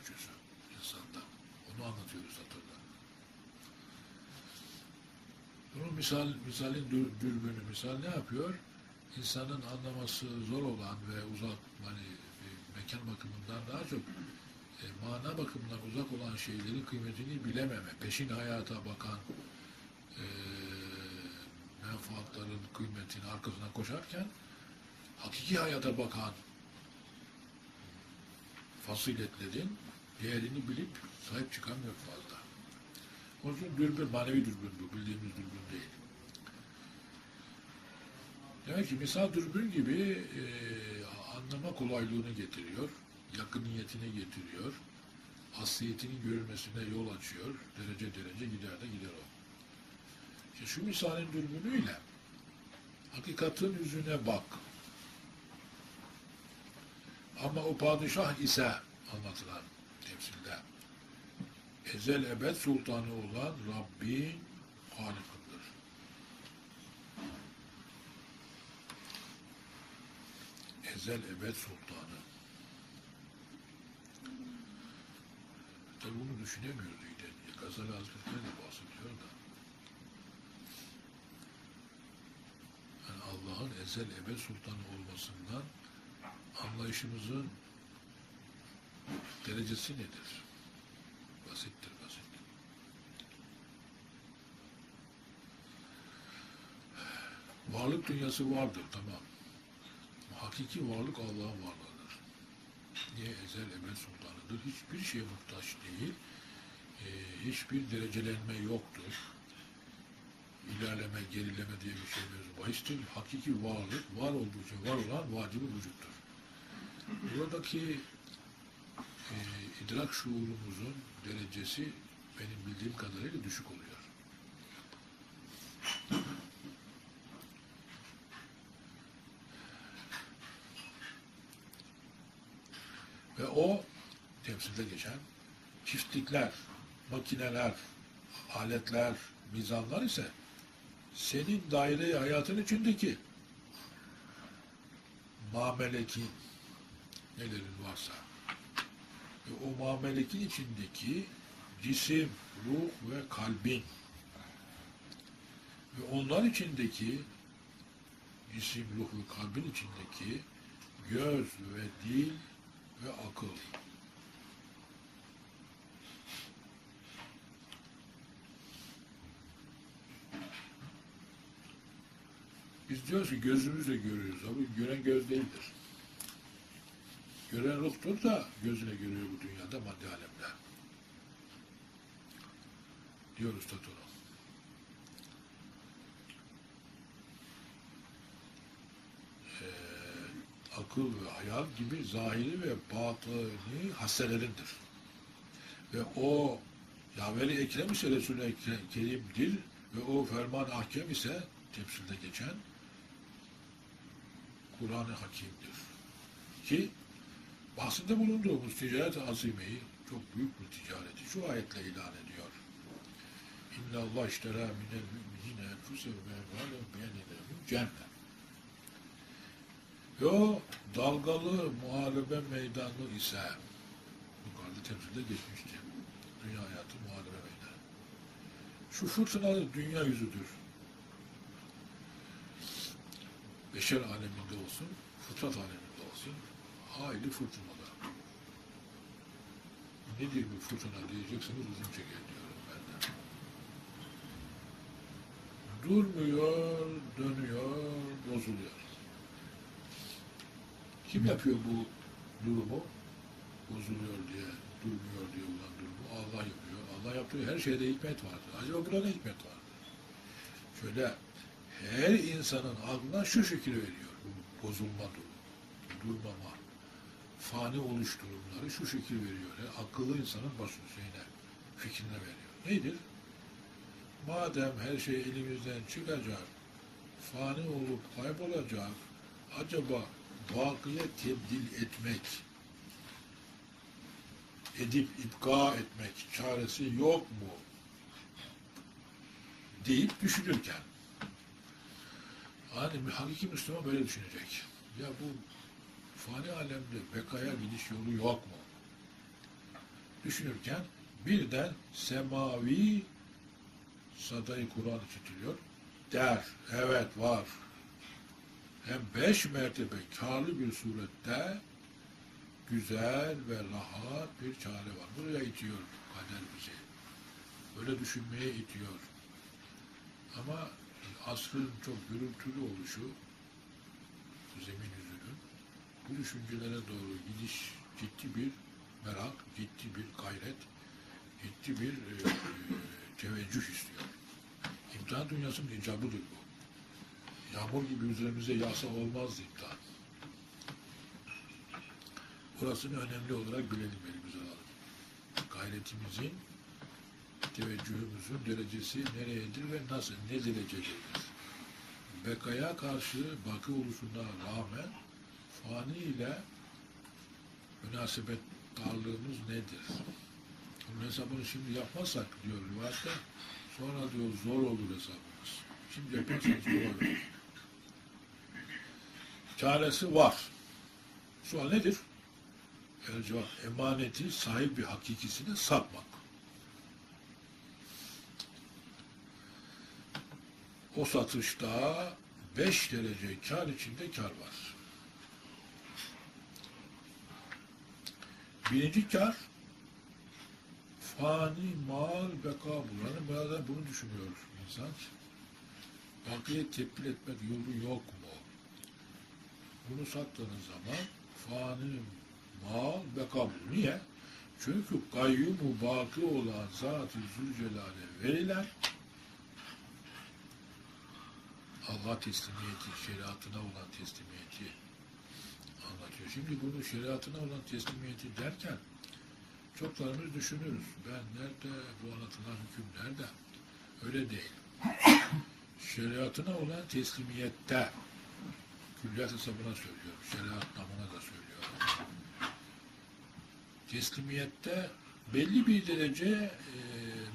ölçüsü insanda. Onu anlatıyoruz hatırla. Bunun misal, misalin dür- dürbünü misal ne yapıyor? İnsanın anlaması zor olan ve uzak hani mekan bakımından daha çok e, mana bakımından uzak olan şeylerin kıymetini bilememe, peşin hayata bakan e, menfaatların kıymetini arkasına koşarken hakiki hayata bakan faziletlerin değerini bilip sahip çıkamıyor fazla. Onun için dürbün, manevi dürbün bu, bildiğimiz dürbün değil. Demek ki misal dürbün gibi e, anlama kolaylığını getiriyor, yakıniyetini getiriyor, asliyetinin görülmesine yol açıyor, derece derece gider de gider o. İşte şu misalin dürbünüyle hakikatin yüzüne bak. Ama o padişah ise anlatılan temsilde ezel ebed sultanı olan Rabbin Halık'ındır. Ezel ebed sultanı. Tabi bunu düşünemiyordu. Gazali Hazretleri de bahsediyor da. Yani Allah'ın ezel ebed sultanı olmasından anlayışımızın derecesi nedir? Basittir, basit. Varlık dünyası vardır, tamam. Hakiki varlık Allah'ın varlığıdır. Niye ezel ebed sultanıdır? Hiçbir şeye muhtaç değil. Ee, hiçbir derecelenme yoktur. İlerleme, gerileme diye bir şey mevzu bahistir. Hakiki varlık, var oldukça var olan vacibi vücuttur. Buradaki e, idrak şuurumuzun derecesi benim bildiğim kadarıyla düşük oluyor. Ve o temsilde geçen çiftlikler, makineler, aletler, mizanlar ise senin daire hayatın içindeki mamelekin nelerin varsa ve o muamelekin içindeki cisim, ruh ve kalbin ve onlar içindeki cisim, ruh ve kalbin içindeki göz ve dil ve akıl. Biz diyoruz ki gözümüzle görüyoruz ama gören göz değildir. Gören ruhtur da gözüne görüyor bu dünyada madde alemde. Diyor Üstad ona. Ee, akıl ve hayal gibi zahiri ve batını hasselerindir. Ve o Yaveli Ekrem ise Resul-i Kerim'dir ve o ferman ahkem ise tefsirde geçen Kur'an-ı Hakim'dir. Ki bahsinde bulunduğumuz ticaret azimeyi çok büyük bir ticareti şu ayetle ilan ediyor. İnna Allah iştera minel müminine enfusehum ve emvalehum beyenelehum cennet. Ve o dalgalı muharebe meydanı ise yukarıda temsilde geçmişti. Dünya hayatı muharebe meydanı. Şu fırtınalı dünya yüzüdür. Beşer aleminde olsun, fıtrat aleminde olsun, hayli fırtınalar. Nedir bu fırtına diyeceksiniz uzun çeker diyorum ben de. Durmuyor, dönüyor, bozuluyor. Kim yapıyor bu durumu? Bozuluyor diye, durmuyor diye olan durumu. Allah yapıyor. Allah yaptığı her şeyde hikmet vardır. Acaba burada ne hikmet vardır? Şöyle her insanın aklına şu şekil veriyor. Bu bozulma durumu, durmama, fani oluş durumları şu şekil veriyor. Yani akıllı insanın başın şeyine, fikrine veriyor. Nedir? Madem her şey elimizden çıkacak, fani olup kaybolacak, acaba vakıya tebdil etmek, edip ipka etmek çaresi yok mu? deyip düşünürken bir hakiki Müslüman böyle düşünecek. Ya bu fani alemde bekaya gidiş yolu yok mu? düşünürken birden semavi sadayı Kur'an işitiliyor. Der, evet var. Hem beş mertebe karlı bir surette güzel ve rahat bir çare var. Buraya itiyor kader bizi. Böyle düşünmeye itiyor. Ama asrın çok gürültülü oluşu zemin yüzünün bu düşüncelere doğru gidiş ciddi bir merak, ciddi bir gayret, ciddi bir e, e, teveccüh istiyor. İmtihan dünyasının icabıdır bu. Yağmur gibi üzerimize yağsa olmaz imtihan. Orasını önemli olarak bilelim elimize alalım. Gayretimizin, teveccühümüzün derecesi nereyedir ve nasıl, ne derecededir? Bekaya karşı bakı oluşuna rağmen fani ile münasebet darlığımız nedir? Bunun hesabını şimdi yapmazsak diyor rivayette, sonra diyor zor olur hesabımız. Şimdi yaparsanız kolay olur. Çaresi var. Sual nedir? El cevap, emaneti sahip bir hakikisine satmak. O satışta beş derece kar içinde kar var. Birinci kar fani mal beka bulanı bazen bunu düşünüyor insan. Bakiye tepkil etmek yolu yok mu? Bunu sattığınız zaman fani mal beka bulur. Niye? Çünkü kayyumu bakı olan Zat-ı Zülcelal'e verilen Allah teslimiyeti, şeriatına olan teslimiyeti anlatıyor. Şimdi bunu şeriatına olan teslimiyeti derken çoklarımız düşünürüz. Ben nerede, bu anlatılan hüküm nerede? Öyle değil. Şeriatına olan teslimiyette külliyat hesabına söylüyorum. Şeriat namına da söylüyorum. Teslimiyette belli bir derece e,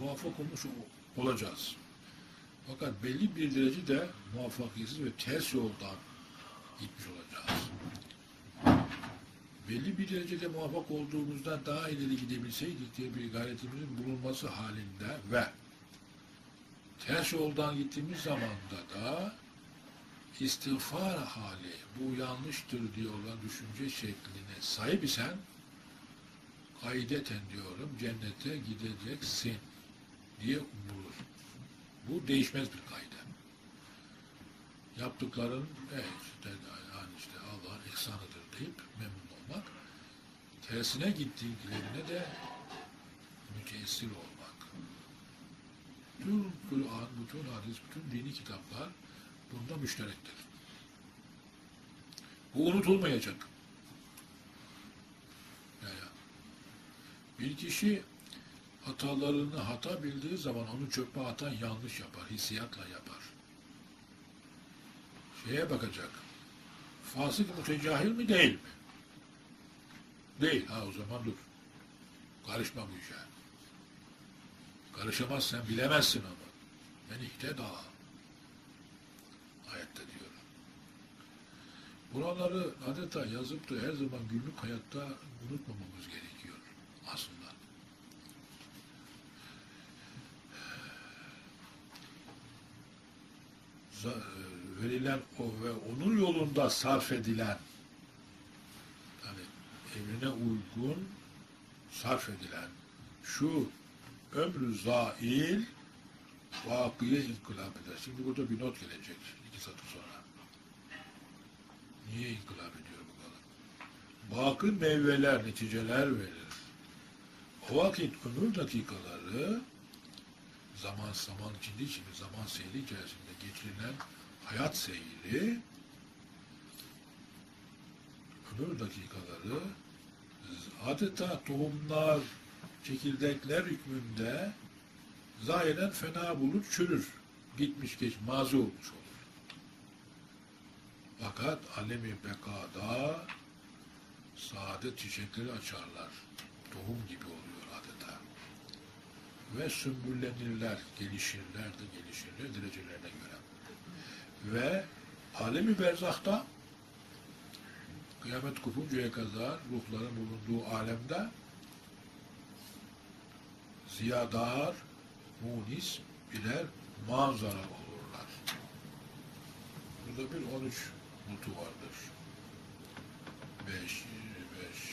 muvaffak olmuş ol- olacağız. Fakat belli bir derece de muvaffakiyetsiz ve ters yoldan gitmiş olacağız. Belli bir derecede muvaffak olduğumuzda daha ileri gidebilseydik diye bir gayretimizin bulunması halinde ve ters yoldan gittiğimiz zamanda da istiğfar hali, bu yanlıştır diye olan düşünce şekline sahip isen kaideten diyorum cennete gideceksin diye umulur. Bu değişmez bir kaide. Yaptıkların evet işte, yani işte Allah'ın ihsanıdır deyip memnun olmak. Tersine gittiklerine de müteessir olmak. Bütün Kur'an, bütün hadis, bütün dini kitaplar bunda müşterektir. Bu unutulmayacak. Yani bir kişi hatalarını hata bildiği zaman onu çöpe atan yanlış yapar, hissiyatla yapar. Şeye bakacak. Fasık mütecahil mi değil mi? Değil. Ha o zaman dur. Karışma bu işe. Karışamazsan bilemezsin ama. Ben ihteda. Ayette diyor. Buraları adeta yazıp da her zaman günlük hayatta unutmamamız gerekiyor aslında. e, verilen o ve onun yolunda sarf edilen emrine uygun sarf edilen şu ömrü zail vakıya inkılap eder. Şimdi burada bir not gelecek iki satır sonra. Niye inkılap ediyor bakalım? Bakı meyveler, neticeler verir. O vakit ömür dakikaları zaman zaman içinde içinde zaman seyri içerisinde geçirilen hayat seyri ömür dakikaları adeta tohumlar, çekirdekler hükmünde zahiren fena bulur, çürür. Gitmiş geç, mazi olmuş olur. Fakat alemi bekada saadet çiçekleri açarlar. Tohum gibi oluyor adeta ve sümbüllenirler, gelişirler de gelişirler derecelerine göre. Ve alemi berzahta kıyamet kopuncaya kadar ruhların bulunduğu alemde ziyadar, munis birer manzara olurlar. Burada bir 13 mutu vardır. 5, 5,